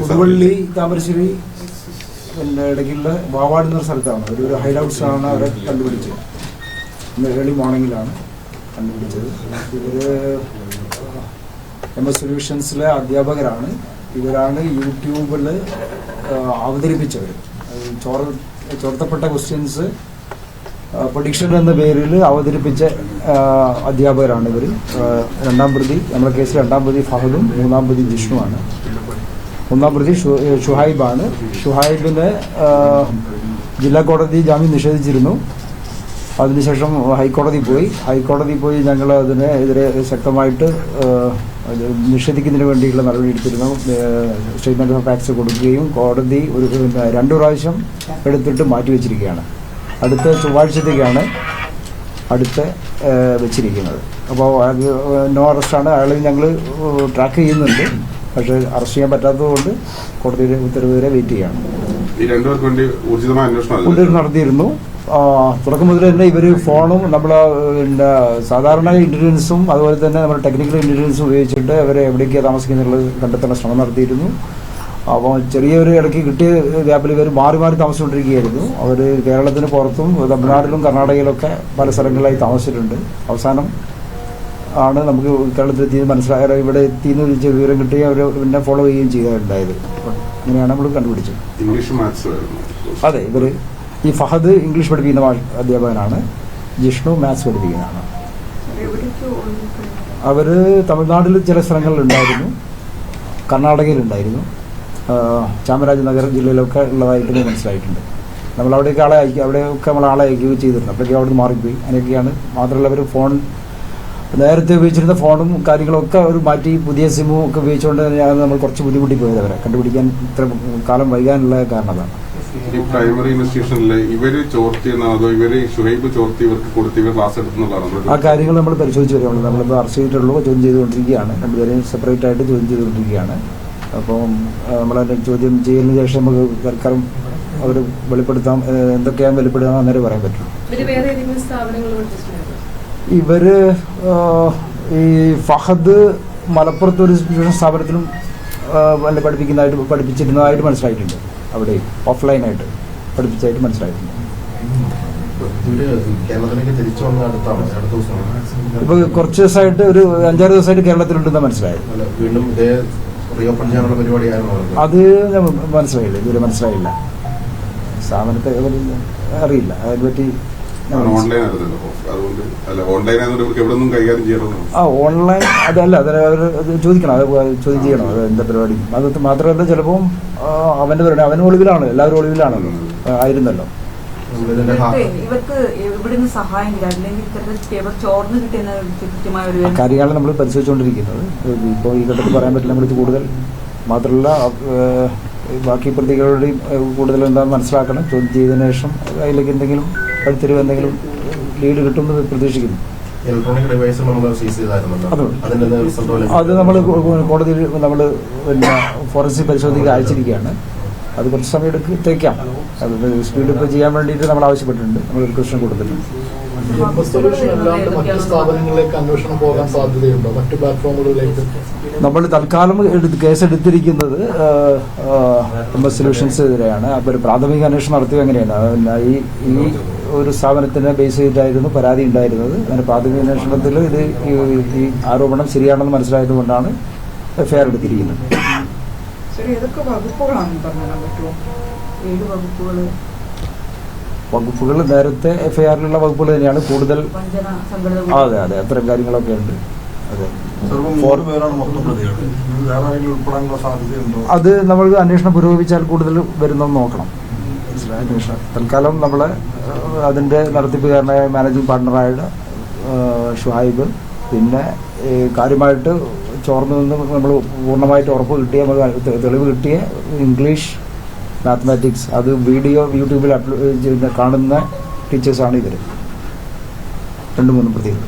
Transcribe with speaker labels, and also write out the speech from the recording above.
Speaker 1: പുതുവള്ളി താമരശ്ശേരി പിന്നെ ഇടയ്ക്കുള്ള വാവാട് എന്ന സ്ഥലത്താണ്. ഒരു ഒരു ആണ് അവരെ കണ്ടുപിടിച്ചത്. ഇന്ന് ഏർലി മോർണിംഗിലാണ് കണ്ടുപിടിച്ചത്. ഇവർ എം എസ് സൊല്യൂഷൻസിലെ അധ്യാപകരാണ്. ഇവരാണ് യൂട്യൂബിൽ അവതരിപ്പിച്ചവർ ചോർ ചോർത്തപ്പെട്ട ക്വസ്റ്റ്യൻസ് പ്രൊഡിക്ഷൻ എന്ന പേരിൽ അവതരിപ്പിച്ച അധ്യാപകരാണ് ഇവർ രണ്ടാം പ്രതി നമ്മുടെ കേസിൽ രണ്ടാം പ്രതി ഫഹദും മൂന്നാം പ്രതി ജിഷ്ണുവാണ്. ഒന്നാം പ്രതി ഷുഹൈബാണ്. ഷുഹൈബിന് ജില്ലാ കോടതി ജാമ്യം നിഷേധിച്ചിരുന്നു. അതിനുശേഷം ഹൈക്കോടതി പോയി. ഹൈക്കോടതി പോയി ഞങ്ങൾ അതിനെ എതിരെ ശക്തമായിട്ട് നിഷേധിക്കുന്നതിന് വേണ്ടിയുള്ള നടപടി എടുത്തിരുന്നു. സ്റ്റേറ്റ്മെന്റ് ഓഫ് ഫാക്ട്സ് കൊടുക്കുകയും കോടതി ഒരു രണ്ടു പ്രാവശ്യം എടുത്തിട്ട് മാറ്റിവെച്ചിരിക്കുകയാണ് അടുത്ത ചൊവ്വാഴ്ചത്തേക്കാണ് അടുത്ത് വെച്ചിരിക്കുന്നത്. അപ്പോൾ നോ അറസ്റ്റാണ് അയാളെ ഞങ്ങൾ ട്രാക്ക് ചെയ്യുന്നുണ്ട്. പക്ഷേ അറസ്റ്റ് ചെയ്യാൻ പറ്റാത്തതുകൊണ്ട് കോടതിയുടെ ഉത്തരവ് വരെ വെയിറ്റ് ചെയ്യാണ്.
Speaker 2: അന്വേഷണം
Speaker 1: നടത്തിയിരുന്നു. തുടക്കം മുതൽ തന്നെ ഇവർ ഫോണും നമ്മൾ പിന്നെ സാധാരണ ഇന്റലിജൻസും അതുപോലെ തന്നെ നമ്മുടെ ടെക്നിക്കൽ ഇന്റലിജൻസും ഉപയോഗിച്ചിട്ട് അവരെ എവിടേക്കാണ് താമസിക്കുന്നുള്ളത് കണ്ടെത്തേണ്ട ശ്രമം നടത്തിയിരുന്നു. അപ്പോൾ ചെറിയൊരു ഇടയ്ക്ക് കിട്ടിയ ഗ്യാപ്പിൽ ഇവർ മാറി മാറി താമസിച്ചുകൊണ്ടിരിക്കുകയായിരുന്നു. അവർ കേരളത്തിന് പുറത്തും തമിഴ്നാട്ടിലും കർണാടകയിലൊക്കെ പല സ്ഥലങ്ങളിലായി താമസിച്ചിട്ടുണ്ട്. അവസാനം ആണ് നമുക്ക് കേരളത്തിലെത്തി മനസ്സിലായ ഇവിടെ എത്തിയെന്ന് വിളിച്ച വിവരം കിട്ടുകയും അവർ പിന്നെ ഫോളോ ചെയ്യുകയും ചെയ്യാറുണ്ടായത് അങ്ങനെയാണ് നമ്മൾ കണ്ടുപിടിച്ചത്.
Speaker 2: ഇംഗ്ലീഷ് മാത്സ്
Speaker 1: അതെ ഇവർ ഈ ഫഹദ് ഇംഗ്ലീഷ് പഠിപ്പിക്കുന്ന അധ്യാപകനാണ്. ജിഷ്ണു മാത്സ് പഠിപ്പിക്കുന്നതാണ്. അവർ തമിഴ്നാട്ടിൽ ചില സ്ഥലങ്ങളിലുണ്ടായിരുന്നു കർണാടകയിലുണ്ടായിരുന്നു ചാമരാജനഗർ ജില്ലയിലൊക്കെ ഉള്ളതായിട്ട് മനസ്സിലായിട്ടുണ്ട്. നമ്മൾ അവിടെയൊക്കെ ആളെ അയക്കുക അവിടെയൊക്കെ നമ്മൾ ആളെ അയക്കുകയും ചെയ്തിട്ടുണ്ട്. അപ്പോഴേക്കും അവിടെ നിന്ന് മാറിപ്പോയി. അങ്ങനെയൊക്കെയാണ്. മാത്രമല്ല അവർ ഫോൺ നേരത്തെ ഉപയോഗിച്ചിരുന്ന ഫോണും കാര്യങ്ങളൊക്കെ അവർ മാറ്റി പുതിയ സിമ്മും ഒക്കെ ഉപയോഗിച്ചുകൊണ്ട് തന്നെയാണ് നമ്മൾ കുറച്ച് ബുദ്ധിമുട്ടി പോയത് അവരെ. കണ്ടുപിടിക്കാൻ ഇത്ര കാലം വൈകാനുള്ള കാരണം അതാണ്.
Speaker 2: ഈ പ്രൈമറി ഇൻസ്റ്റിറ്റ്യൂഷനിൽ ഇവർ അതോ ഇവർ ഷുഹൈബ് ചോർത്തി ഇവർക്ക് കൊടുത്ത് ഇവർ ക്ലാസ്
Speaker 1: ആ കാര്യങ്ങൾ നമ്മൾ പരിശോധിച്ച് വരികയാണ് നമ്മളിപ്പോൾ അറസ്റ്റ് ചെയ്തിട്ടുള്ളൂ ചോദ്യം ചെയ്തുകൊണ്ടിരിക്കുകയാണ്. രണ്ടുപേരെയും സെപ്പറേറ്റ് ആയിട്ട് ചോദ്യം ചെയ്തുകൊണ്ടിരിക്കുകയാണ്. അപ്പം നമ്മളതിന്റെ ചോദ്യം ചെയ്യുന്ന ശേഷം നമുക്ക് തൽക്കാലം അവർ വെളിപ്പെടുത്താം. എന്തൊക്കെയാണ് വെളിപ്പെടുത്താൻ അന്നേരം പറയാൻ പറ്റും ആഹ്, ഈ ഫഹദ് മലപ്പുറത്ത് ഒരു ട്യൂഷൻ സ്ഥാപനത്തിലും വല്ല പഠിപ്പിക്കുന്നതായിട്ട് പഠിപ്പിച്ചിരുന്നതായിട്ട് മനസ്സിലായിട്ടുണ്ട്. അവിടെ ഓഫ്ലൈനായിട്ട് പഠിപ്പിച്ചതായിട്ട് മനസ്സിലായിട്ടുണ്ട്. ഇപ്പൊ കുറച്ച് ദിവസമായിട്ട് ഒരു അഞ്ചാറ് ദിവസമായിട്ട് കേരളത്തിലുണ്ടെന്ന് മനസ്സിലായത്. അത്. ഞാൻ മനസ്സിലായില്ല. ഇതുവരെ മനസ്സിലായില്ല. സ്ഥാപനത്തെ അറിയില്ല അറിയില്ല. അതിനെപ്പറ്റി ആ ഓൺലൈൻ അതല്ല അത് അവർ ചോദിക്കണം അത് ചോദ്യം ചെയ്യണം അത് എന്താ പരിപാടി. അത് മാത്രമല്ല ചിലപ്പോൾ അവന്റെ പരിപാടി അവൻ ഒളിവിലാണ് എല്ലാവരും ഒളിവിലാണല്ലോ ആയിരുന്നല്ലോ. കാര്യങ്ങളാണ് നമ്മൾ പരിശോധിച്ചുകൊണ്ടിരിക്കുന്നത്. ഇപ്പോൾ ഈ ഘട്ടത്തിൽ പറയാൻ പറ്റില്ല നമ്മളിത് കൂടുതൽ. മാത്രമല്ല ബാക്കി പ്രതികളുടെയും കൂടുതൽ എന്താ മനസ്സിലാക്കണം. ചോദ്യം ചെയ്തതിനു ശേഷം അതിലേക്ക് എന്തെങ്കിലും കഴുത്തിരിവ് എന്തെങ്കിലും ലീഡ് കിട്ടുമെന്ന് പ്രതീക്ഷിക്കുന്നു.
Speaker 3: ഇലക്ട്രോണിക് ഡിവൈസ് നമ്മൾ സീസ് ചെയ്തായിരുന്നല്ലോ
Speaker 1: അത് നമ്മൾ കോടതിയിൽ നമ്മൾ പിന്നെ ഫോറൻസിക് പരിശോധനയ്ക്ക് അയച്ചിരിക്കുകയാണ്. അത് കുറച്ച് സമയം എടുത്തേക്കാം അത് സ്പീഡ് ഇപ്പോൾ ചെയ്യാൻ വേണ്ടിയിട്ട് നമ്മൾ ആവശ്യപ്പെട്ടിട്ടുണ്ട്. നമ്മൾ റിക്വസ്റ്റ് കൊടുത്തിട്ടുണ്ട്.
Speaker 4: മറ്റ് സ്ഥാപനങ്ങളിലേക്ക് അന്വേഷണം പോകാൻ സാധ്യതയുണ്ടോ? മറ്റു പ്ലാറ്റ്ഫോമുകളിലേക്ക്
Speaker 1: നമ്മൾ തൽക്കാലം എടുത്ത് കേസ് എടുത്തിരിക്കുന്നത് എം എസ് സൊല്യൂഷൻസ് എതിരെയാണ്. അപ്പോൾ ഒരു പ്രാഥമിക അന്വേഷണം നടത്തിയത് എങ്ങനെയാണ്? പിന്നെ ഈ ഈ ഒരു സ്ഥാപനത്തിനെ ബേസ് ചെയ്തിട്ടായിരുന്നു പരാതി ഉണ്ടായിരുന്നത്. അങ്ങനെ പ്രാഥമിക അന്വേഷണത്തിൽ ഇത് ഈ- ആരോപണം ശരിയാണെന്ന് മനസ്സിലായത് കൊണ്ടാണ് എഫ്ഐആർ എടുത്തിരിക്കുന്നത്.
Speaker 5: ശരി ഏതൊക്കെ വകുപ്പുകളാണെന്ന് പറ്റുമോ ഏത് വകുപ്പുകൾ
Speaker 1: വകുപ്പുകൾ നേരത്തെ എഫ് ഐ ആറിലുള്ള വകുപ്പുകൾ തന്നെയാണ് കൂടുതൽ അതെ അതെ അത്തരം കാര്യങ്ങളൊക്കെ ഉണ്ട്. അതെ. അത് നമ്മൾ അന്വേഷണം പുരോഗമിച്ചാൽ കൂടുതൽ വരുന്നെന്ന് നോക്കണം? അന്വേഷണം. തൽക്കാലം നമ്മൾ അതിന്റെ നടത്തിപ്പുകാരനായ മാനേജിംഗ് പാർട്ണറായ ഷുഹൈബ് പിന്നെ കാര്യമായിട്ട് ചോർന്നു നിന്ന് നമ്മൾ പൂർണമായിട്ട് ഉറപ്പ് കിട്ടിയ നമുക്ക് തെളിവ് കിട്ടിയ ഇംഗ്ലീഷ് മാത്തമാറ്റിക്സ് അത് വീഡിയോ യൂട്യൂബിൽ അപ്ലോഡ് ചെയ്യുന്ന കാണുന്ന ടീച്ചേഴ്സാണ് ഇവർ രണ്ട് മൂന്ന് പ്രതികൾ.